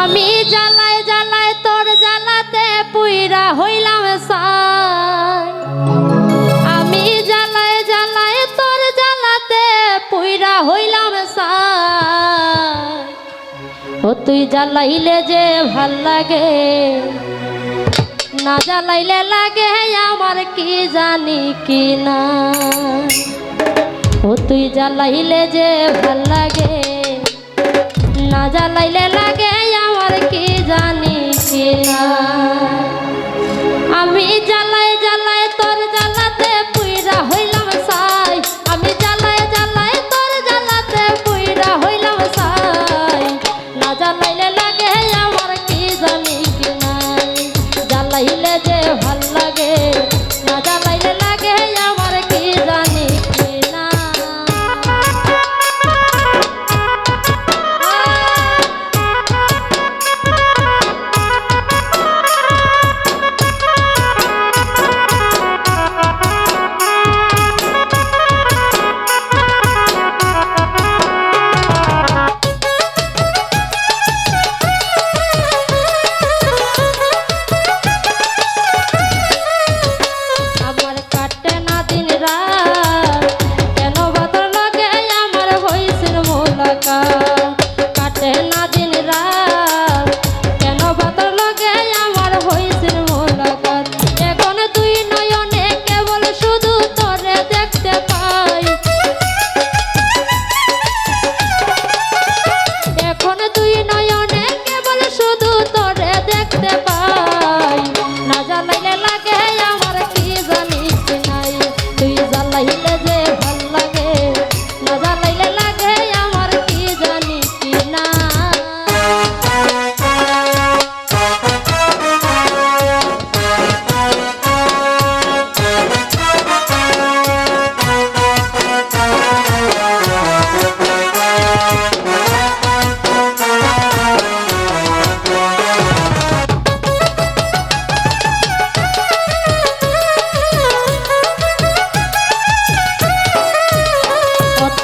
আমি জ্বালায় জ্বালায় তোর জ্বালাতে পুইরা হইলাম সাই। আমি জ্বালায় জ্বালায় তোর জ্বালাতে পুইরা হইলাম সাই। ও তুই জ্বালাইলে যে ভালো লাগে, না জ্বালাইলে লাগে আমার কি জানি কি না ও তুই জ্বালাইলে যে ভালো লাগে না জ্বালাইলে লাগে আমার কি জানি কিনা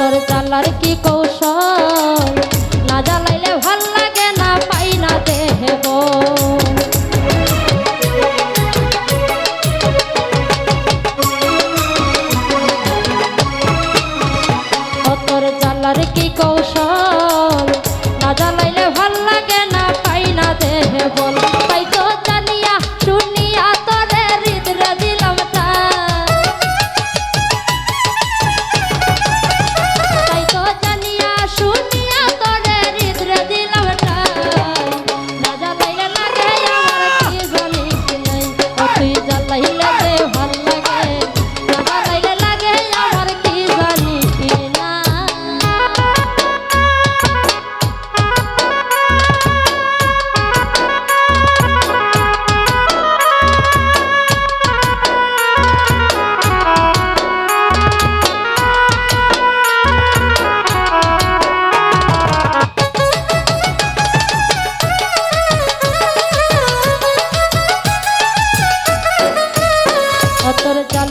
তোর জ্বালার কি কৌশল? না জ্বালাইলে ভালো লাগে না, পাই না দেব তোর জ্বালার কি কৌশল? না জ্বালাইলে ভালো লাগে না, পাই না দেব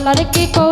আল্লাহর কি কর